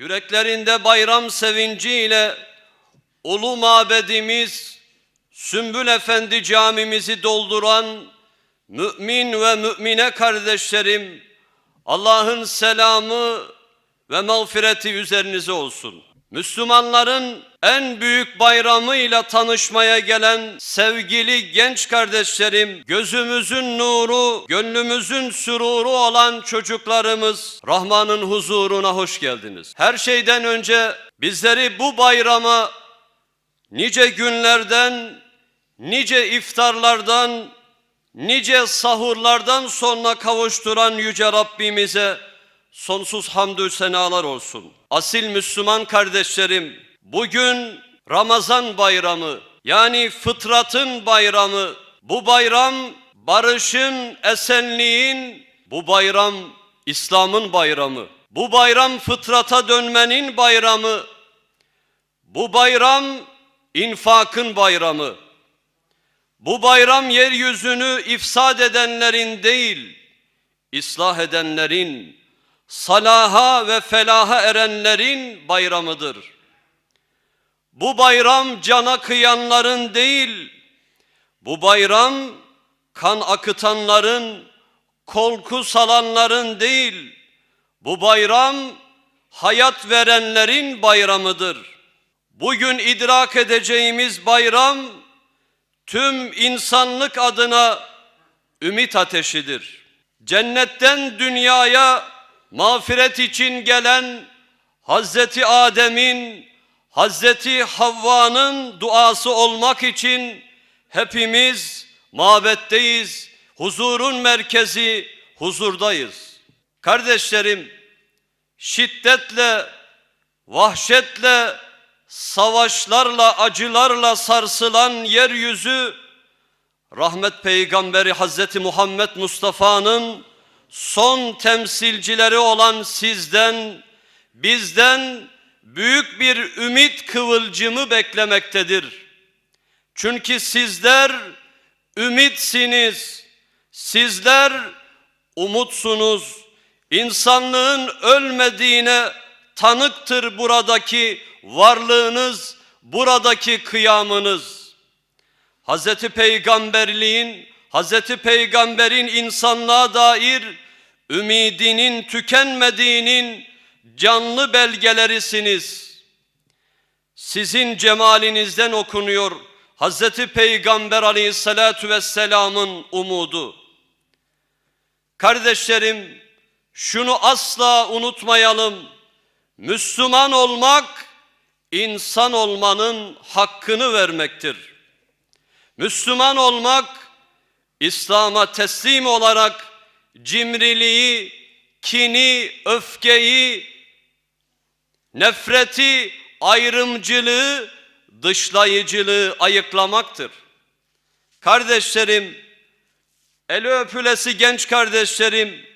Yüreklerinde bayram sevinciyle ulu mabedimiz Sümbül Efendi camimizi dolduran mümin ve mümine kardeşlerim Allah'ın selamı ve mağfireti üzerinize olsun. Müslümanların en büyük bayramıyla tanışmaya gelen sevgili genç kardeşlerim, gözümüzün nuru, gönlümüzün süruru olan çocuklarımız Rahman'ın huzuruna hoş geldiniz. Her şeyden önce bizleri bu bayrama nice günlerden, nice iftarlardan, nice sahurlardan sonra kavuşturan Yüce Rabbimize sonsuz hamdü senalar olsun. Asil Müslüman kardeşlerim, bugün Ramazan bayramı yani fıtratın bayramı. Bu bayram barışın, esenliğin, bu bayram İslam'ın bayramı. Bu bayram fıtrata dönmenin bayramı. Bu bayram infakın bayramı. Bu bayram yeryüzünü ifsad edenlerin değil, ıslah edenlerin, salaha ve felaha erenlerin bayramıdır. Bu bayram cana kıyanların değil, bu bayram kan akıtanların, korku salanların değil, bu bayram hayat verenlerin bayramıdır. Bugün idrak edeceğimiz bayram tüm insanlık adına ümit ateşidir. Cennetten dünyaya mağfiret için gelen Hazreti Adem'in, Hazreti Havva'nın duası olmak için hepimiz mabetteyiz, huzurun merkezi, huzurdayız. Kardeşlerim, şiddetle, vahşetle, savaşlarla, acılarla sarsılan yeryüzü, rahmet peygamberi Hazreti Muhammed Mustafa'nın son temsilcileri olan sizden, bizden büyük bir ümit kıvılcımı beklemektedir. Çünkü sizler ümitsiniz, sizler umutsunuz. İnsanlığın ölmediğine tanıktır buradaki varlığınız, buradaki kıyamınız. Hazreti Peygamberliğin, Hazreti Peygamberin insanlığa dair ümidinin tükenmediğinin canlı belgelerisiniz. Sizin cemalinizden okunuyor Hazreti Peygamber aleyhissalatu vesselamın umudu. Kardeşlerim şunu asla unutmayalım. Müslüman olmak insan olmanın hakkını vermektir. Müslüman olmak İslam'a teslim olarak cimriliği, kini, öfkeyi, nefreti, ayrımcılığı, dışlayıcılığı ayıklamaktır. Kardeşlerim, eli öpülesi genç kardeşlerim,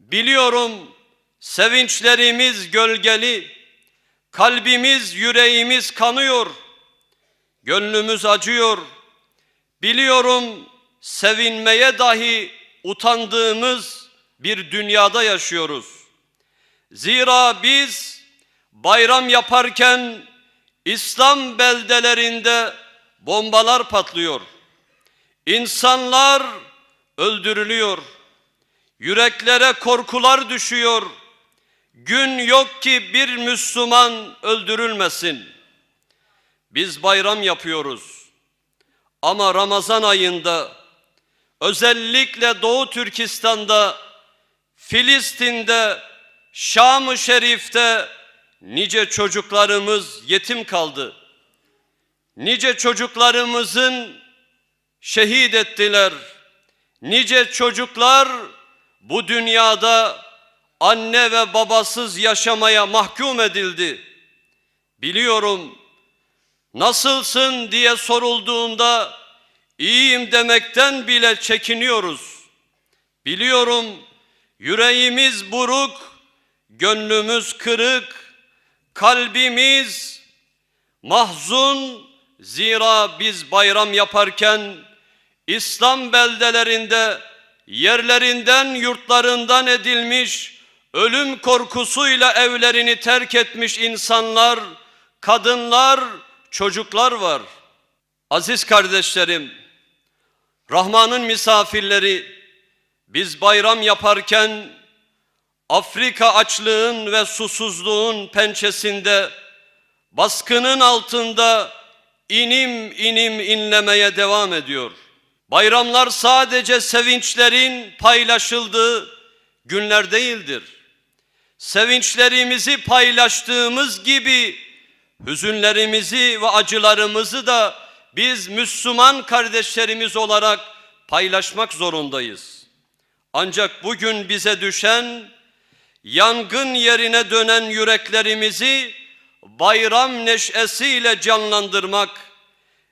biliyorum sevinçlerimiz gölgeli, kalbimiz, yüreğimiz kanıyor, gönlümüz acıyor. Biliyorum sevinmeye dahi utandığımız bir dünyada yaşıyoruz. Zira biz bayram yaparken İslam beldelerinde bombalar patlıyor. İnsanlar öldürülüyor. Yüreklere korkular düşüyor. Gün yok ki bir Müslüman öldürülmesin. Biz bayram yapıyoruz. Ama Ramazan ayında özellikle Doğu Türkistan'da, Filistin'de, Şam-ı Şerif'te nice çocuklarımız yetim kaldı. Nice çocuklarımızın şehit ettiler. Nice çocuklar bu dünyada anne ve babasız yaşamaya mahkum edildi. Biliyorum nasılsın diye sorulduğunda iyiyim demekten bile çekiniyoruz. Biliyorum yüreğimiz buruk, gönlümüz kırık, kalbimiz mahzun zira biz bayram yaparken İslam beldelerinde yerlerinden yurtlarından edilmiş ölüm korkusuyla evlerini terk etmiş insanlar, kadınlar, çocuklar var. Aziz kardeşlerim, Rahman'ın misafirleri, biz bayram yaparken Afrika açlığın ve susuzluğun pençesinde, baskının altında inim inim inlemeye devam ediyor. Bayramlar sadece sevinçlerin paylaşıldığı günler değildir. Sevinçlerimizi paylaştığımız gibi hüzünlerimizi ve acılarımızı da biz Müslüman kardeşlerimiz olarak paylaşmak zorundayız. Ancak bugün bize düşen yangın yerine dönen yüreklerimizi bayram neşesiyle canlandırmak,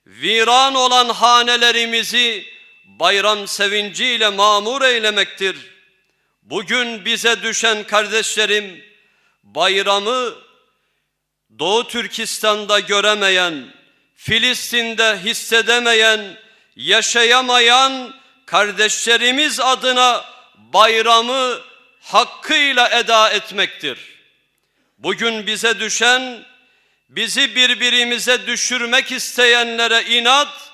viran olan hanelerimizi bayram sevinciyle mamur eylemektir. Bugün bize düşen kardeşlerim bayramı Doğu Türkistan'da göremeyen, Filistin'de hissedemeyen, yaşayamayan kardeşlerimiz adına bayramı hakkıyla eda etmektir. Bugün bize düşen bizi birbirimize düşürmek isteyenlere inat,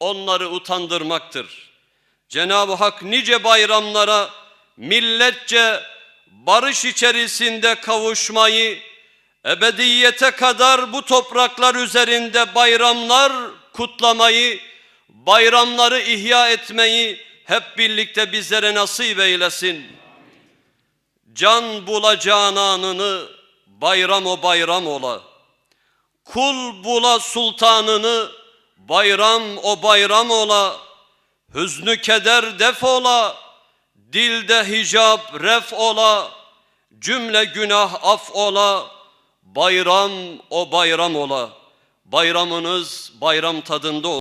onları utandırmaktır. Cenab-ı Hak nice bayramlara milletçe barış içerisinde kavuşmayı, ebediyete kadar bu topraklar üzerinde bayramlar kutlamayı, bayramları ihya etmeyi hep birlikte bizlere nasip eylesin. Can bula cananını bayram o bayram ola. Kul bula sultanını bayram o bayram ola. Hüznü keder def ola. Dilde hicap ref ola. Cümle günah af ola. Bayram o bayram ola. Bayramınız bayram tadında ola.